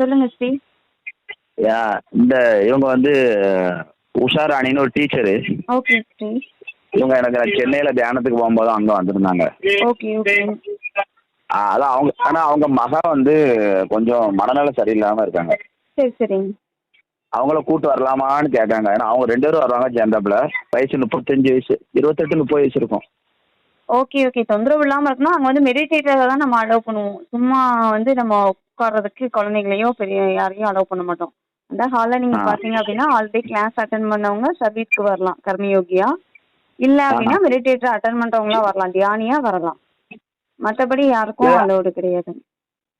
சொல்லுங்க ஸ்ரீ. யா இந்த இவங்க வந்து உஷா ராணின்னு ஒரு டீச்சரு. ஓகே ஸ்ரீ. இவங்க எனக்கு நான் சென்னையில தியானத்துக்கு போகும்போது அங்க வந்திருந்தாங்க. Okay okay. அதான் அவங்க ஆனா அவங்க மகா வந்து கொஞ்சம் மனநல சரியில்லாம இருக்காங்க. சரி சரிங்க அவங்கள கூட்டு வரலாமான்னு கேட்காங்க ஏன்னா அவங்க ரெண்டு பேரும் வருவாங்க சேர்ந்தாப்புல வயசு முப்பத்தஞ்சு வயசு இருபத்தெட்டு முப்பது வயசு இருக்கும். ஓகே ஓகே தொந்தரவு இல்லாமல் இருக்கணும் அங்கே வந்து மெடிடேட்டரை தான் நம்ம அலோவ் பண்ணுவோம். சும்மா வந்து நம்ம உட்கார்றதுக்கு குழந்தைங்களையோ பெரிய யாரையும் அலோவ் பண்ண மாட்டோம். அந்த ஹாலில் நீங்கள் ஆ. பார்த்தீங்க அப்படின்னா ஆல்ரெடி கிளாஸ் அட்டன் பண்ணவங்க சர்வீஸ்க்கு வரலாம் கர்மயோகியா இல்லை அப்படின்னா மெடிடேட்டர் அட்டன் பண்ணுறவங்களா வரலாம் தியானியா வரலாம். மற்றபடி யாருக்கும். அலோடு கிடையாது.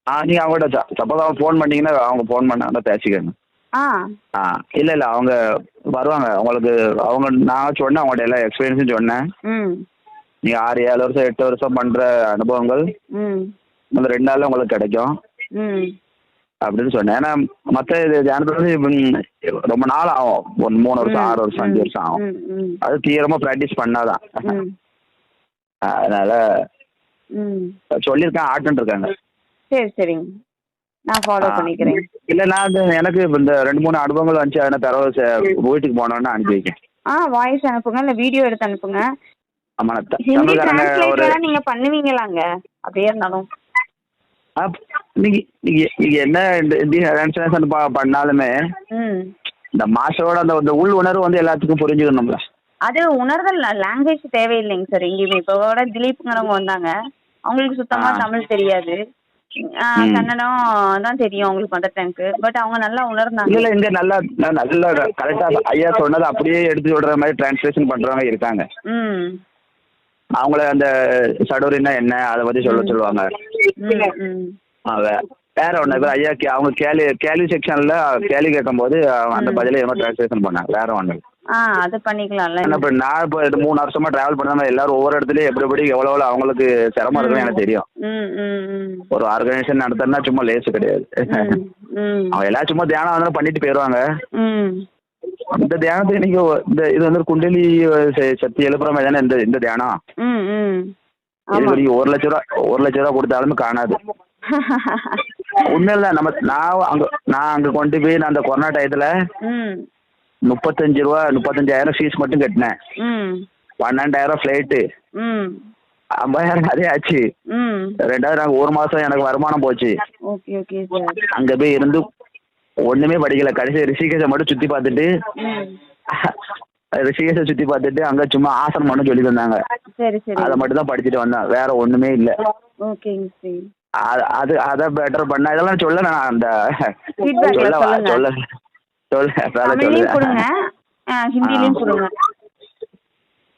ஆ நீங்க அவங்கள்ட்ட சப்போஸ் அவங்க ஃபோன் பண்ணீங்கன்னா அவங்க ஃபோன் பண்ணாங்கன்னா பேசிக்கங்க. ஆ. ஆ இல்ல இல்ல அவங்க வருவாங்க. உங்களுக்கு அவங்க நான் சொன்னேன் அவங்கள்ட்ட எல்லா எக்ஸ்பீரியன்ஸும் சொன்னேன். நீங்க ஆறு ஏழு வருஷம் எட்டு வருஷம் பண்ற அனுபவங்கள் ம். இந்த ரெண்டு நாள்ல உங்களுக்கு கிடைக்கும். அப்படின்னு சொன்னேன். ஏன்னா மற்ற இது தியானத்துல ரொம்ப நாள் ஆகும். ஒரு மூணு வருஷம் ஆறு வருஷம் அஞ்சு வருஷம் ஆகும். அது தீவிரமா ப்ராக்டிஸ் பண்ணாதான். அதனால ம். சொல்லியிருக்கேன் ஆட்டுன்னு இருக்காங்க. சரி சரிங்க. நான் ஃபாலோ. பண்ணிக்கிறேன். இல்ல நான் எனக்கு இந்த ரெண்டு மூணு அனுபவங்கள் வந்துச்சு. அதனால தரவு வீட்டுக்கு போனோன்னு அனுப்பி வைக்கேன் ஆ வாய்ஸ் அனுப்புங்க இல்லை வீடியோ எடுத்து அனுப்புங்க. ஆமா ஹிந்தி டிரான்ஸ்லேட்டரா நீங்க பண்ணுவீங்களாங்க? அப்படியே இருந்தாலும். நீங்க நீங்க என்ன டிரான்ஸ்லேஷன் பண்ணாலுமே இந்த மாஸ்டரோட அந்த உள் உணர்வு வந்து எல்லாத்துக்கும் புரிஞ்சுக்கணும்ல. அது உணர்தல் லாங்குவேஜ் தேவையில்லைங்க சார் எங்கேயுமே இப்போ கூட திலீப்ங்கிறவங்க வந்தாங்க. அவங்களுக்கு சுத்தமா. தமிழ் தெரியாது. கன்னடம் தான் தெரியும் அவங்களுக்கு மதர் டங்க்கு பட் அவங்க நல்லா உணர்ந்தாங்க. இல்ல இங்க நல்லா நல்லா கரெக்டா ஐயா சொன்னதை அப்படியே எடுத்து விடுற மாதிரி டிரான்ஸ்லேஷன் பண்றவங்க இருக்காங்க. அவங்கள அந்த சடோரின்னா என்ன? அதை பத்தி சொல்ல. சொல்லுவாங்க. வேற ஒண்ணு இப்ப ஐயா அவங்க கேள்வி கேள்வி செக்ஷன்ல கேள்வி கேட்கும்போது அவங்க அந்த. பதிலை என்ன டிரான்ஸ்லேஷன் பண்ணாங்க வேற ஒண்ணு. அது பண்ணிக்கலாம்ல. இப்ப நான் இப்போ மூணு வருஷமா டிராவல் பண்ணாம எல்லாரும் ஒவ்வொரு இடத்துலயும் எப்படி எப்படி எவ்வளவு அவங்களுக்கு சிரமம் இருக்குன்னு எனக்கு தெரியும். ஒரு ஆர்கனைசேஷன் நடத்தணும்னா சும்மா லேசு கிடையாது. அவங்க எல்லாரும் சும்மா தியானம் வந்து பண்ணிட்டு போயிடுவாங்க ம். இந்த தியானத்துக்கு நீங்க இந்த இது வந்து குண்டலி சக்தி எழுப்புற மாதிரி தானே இந்த இந்த தியானம்? நீங்க ஒரு லட்ச ரூபா ஒரு லட்ச ரூபா கொடுத்தாலுமே காணாது. உண்மையில நம்ம நான் அங்க நான் அங்க கொண்டு போய் நான் அந்த கொரோனா டயத்துல முப்பத்தஞ்சு ரூபா முப்பத்தஞ்சாயிரம் ஃபீஸ் மட்டும் கட்டினேன். பன்னெண்டாயிரம் ஃப்ளைட்டு ஐம்பதாயிரம் அதே ஆச்சு. ம். ரெண்டாவது நாங்கள் ஒரு மாசம் எனக்கு வருமானம் போச்சு. அங்க போய் இருந்து ஒண்ணுமே படிக்கல. கடைசி ரிஷிகேஷை மட்டும் சுத்தி பார்த்துட்டு ரிஷிகேஷை சுத்தி பார்த்துட்டு அங்க சும்மா ஆசனம் மட்டும் சொல்லி தந்தாங்க அதை மட்டும் தான் படிச்சுட்டு வந்தேன். வேற ஒண்ணுமே இல்ல. அது- அது பெட்டர் பண்ண இதெல்லாம் சொல்ல நான் அந்த சொல்ல சொல்லுங்க. சொல்ல சொல்ல சொல்லுங்க ஆ, ஹிந்திலையும். கொடுங்க.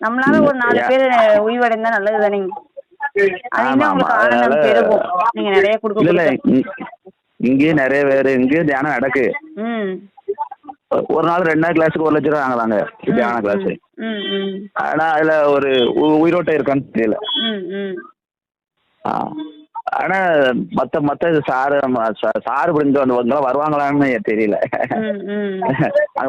நம்மளால ஒரு நாலு. பேர் உய்வடைந்தா நல்லது தானேங்க அது இன்னும். உங்களுக்கு ஆனந்தம் பெருகும்? நீங்க நிறைய கொடுக்க இங்கேயும் நிறைய பேர் இங்கேயும் தியானம் நடக்கு. ஒரு நாள் ரெண்டு நாள் கிளாஸுக்கு ஒரு லட்சம் ரூபா வாங்குறாங்க தியான கிளாஸ் ஆனா அதுல ஒரு உயிரோட்டம் இருக்கான்னு தெரியல. ஆனா மத்த மத்த சாரு சாரு புரிஞ்சு வந்தவங்க வருவாங்களான்னு தெரியல.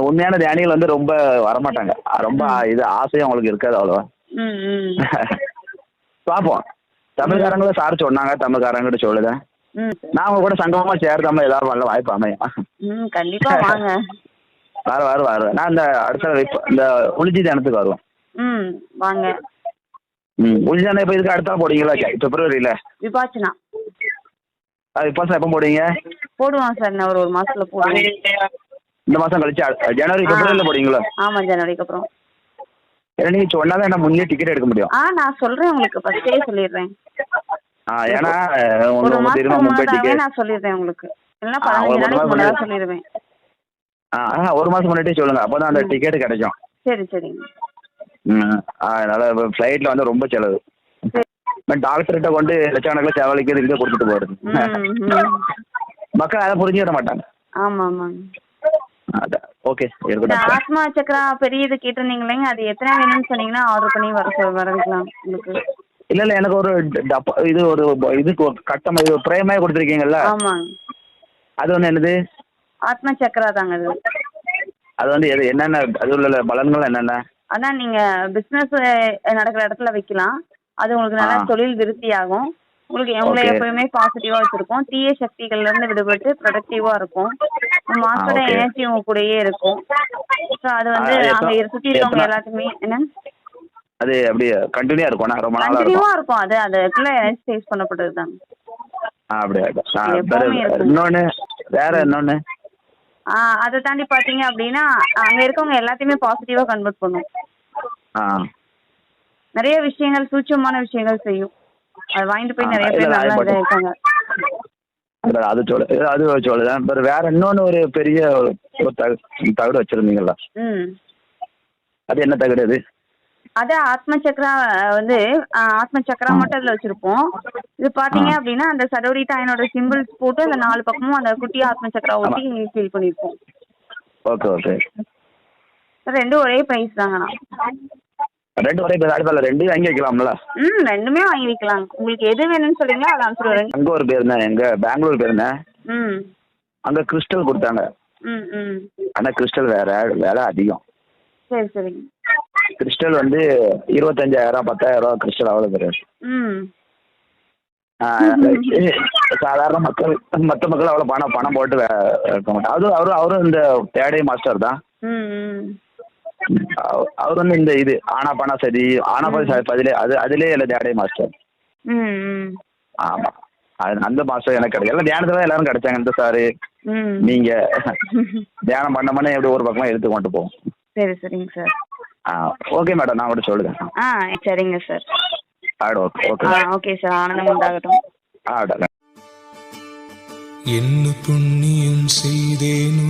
உண்மையான தியானிகள் வந்து ரொம்ப வரமாட்டாங்க. ரொம்ப இது ஆசையும் அவங்களுக்கு இருக்காது அவ்வளவா. ம் ம். பார்ப்போம் தமிழ்காரங்களும் சார் சொன்னாங்க தமிழ்காரங்கிட்ட சொல்லுதேன். ம். நான் அவங்க கூட சங்கமமா சேர்த்தாம ஏதாவது நல்ல வாய்ப்பு அமையும்? கண்டிப்பா வாங்க. வர வர வர. நான் இந்த அடுத்த இந்த உளிஜி தியானத்துக்கு வருவேன் ம் வாங்க. ம் உளிஜி தியானம் இப்போ இதுக்கு அடுத்தா போடுவீங்களா? பிப்ரவரியில. விபாச்சனா அது இப்போ எப்போ போடுவீங்க? போடுவோம் சார் நான் ஒரு ஒரு மாசத்துல போடுவோம் இந்த மாசம் கழிச்சு ஜனவரி பிப்ரவரியில போடுவீங்களா? ஆமா ஜனவரிக்கு அப்புறம். ஏன்னா நீங்க சொன்னாதான் என்ன முன்னே டிக்கெட் எடுக்க முடியும். ஆ நான் சொல்றேன் உங்களுக்கு ஃபர்ஸ்டே சொல்லிடுறேன். ஏன்னா உங்களுக்கு உங்களுக்கு தெரியுமா மாசத்துக்கு மும்பை முன்னாடியே டிக்கெட் நான் சொல்லிடுறேன் உங்களுக்கு. நாளைக்கு முன்னாடி முன்னாடி. சொல்லிடுவேன். ஆ ஒரு மாசம் முன்னாடியே சொல்லுங்க. அப்பதான் அந்த டிக்கெட் கிடைக்கும். சரி சரிங்க. அதனால ஃப்ளைட்ல வந்து ரொம்ப செலவு. டாக்டர்கிட்ட கொண்டு லட்சக்கணக்கில் செலவழிக்கிறது இங்கே கொடுத்துட்டு ம் மக்கள் அதை புரிஞ்சுக்கிட மாட்டாங்க. ஆமா ஆமாங்க. அதான் ஓகே இருக்கட்டும் ஆத்மா சக்கரா பெரிய இது கேட்டிருந்தீங்களேங்க அது எத்தனை வேணும்னு சொன்னீங்கன்னா ஆர்டர் பண்ணி வர சொல் வர வைக்கலாம் உங்களுக்கு. இல்ல இல்ல எனக்கு ஒரு டப்பா இது ஒரு இதுக்கு ஒரு கட்டம் இது பிரேமாய் கொடுத்துருக்கீங்கல்ல? ஆமாங்க அது வந்து என்னது? ஆத்மா சக்கரா தாங்க அது. அது வந்து எது என்னென்ன அது உள்ள பலன்கள் என்னென்ன? அதான் நீங்க பிசினஸ் நடக்கிற இடத்துல வைக்கலாம். அது உங்களுக்கு நல்லா. தொழில் விருத்தி ஆகும் உங்களுக்கு உங்களை Okay. எப்பயுமே பாசிட்டிவா வச்சிருக்கோம். தீய சக்திகள்ல இருந்து விடுபட்டு ப்ரொடக்டிவா இருக்கும். okay. எனர்ஜி உங்க கூடயே இருக்கும். ஸோ அது வந்து அங்க சுத்தி இருக்கவங்க எல்லாத்துக்குமே என்ன? அது அப்படியே கண்டினியூ இருக்கும்ண்ணா ரொம்ப நாளாக இருக்கும். கண்டினியூவா இருக்கும். அது அதுக்குள்ள எனர்ஜி சேஸ் பண்ணப்பட்டது தான். அப்படியே? இருக்கும். இருக்கும். இன்னொன்னு வேற இன்னொன்னு? அதை தாண்டி பாத்தீங்க அப்படின்னா அங்க இருக்கவங்க எல்லாத்தையுமே பாசிட்டிவா கன்வெர்ட் பண்ணும். ஆ. நிறைய விஷயங்கள் சூட்சமான விஷயங்கள் செய்யும். அது வாங்கிட்டு போய் நிறைய பேர் நான் நல்லா இல்ல, அது சொல்லு அது சொல்லுதான் வேற வேற இன்னொன்னு ஒரு பெரிய தகடு வச்சிருந்தீங்கல்ல? ம். அது என்ன தகடு அது? அது ஆத்ம சக்கரா வந்து ஆத்ம சக்கரா மட்டும் அதுல வச்சிருப்போம். இது பாத்தீங்க. அப்படின்னா அந்த சடோரி தாயனோட சிம்பிள்ஸ் போட்டு அந்த நாலு பக்கமும் அந்த குட்டி ஆத்ம சக்கரா ஒட்டி ஃபீல் பண்ணிருப்போம். Okay okay. ரெண்டும் ஒரே பிரைஸ் தாங்கண்ணா ரெண்டு ஒரே பேர் அடுத்தால ரெண்டையும் வாங்கி வைக்கலாம்ல? ம் ரெண்டுமே வாங்கி வைக்கலாம். உங்களுக்கு எது வேணும்னு சொல்றீங்களோ அதை அனுப்பிச்சு அங்க ஒரு போயிருந்தேன் எங்க பெங்களூர் போயிருந்தேன் ம். அங்க கிறிஸ்டல் கொடுத்தாங்க. ம் ம். ஆனா கிறிஸ்டல் வேற விலை அதிகம். சரி சரிங்க. கிறிஸ்டல் வந்து இருபத்தஞ்சாயிரம் பத்தாயிரம் கிறிஸ்டல் அவ்வளோ பேர் ம். சாதாரண மக்கள் மற்ற மக்கள் அவ்வளோ பணம் பணம் போட்டு இருக்க மாட்டாங்க. அதுவும் அவரும் அவரும் இந்த தேடை மாஸ்டர் தான். அவர் வந்து இந்த இது ஆனா பணா சரி ஆனா பணம் பதிலே அது அதுலேயே இல்லை தேடை மாஸ்டர் ஆமா. அது அந்த மாஸ்டர் எனக்கு கிடைக்கும் எல்லாம் தியானத்துல எல்லாரும் கிடைச்சாங்க இந்த சாரு நீங்க தியானம் பண்ண பண்ண எப்படி ஒரு பக்கமா எடுத்து கொண்டு போவோம். சரி சரிங்க சார் ஓகே மேடம் நான் கூட சொல்லுங்க. ஆ சரிங்க சார் ஓகே சார் ஆனந்தம் உண்டாகட்டும். என்ன புண்ணியம் செய்தேனோ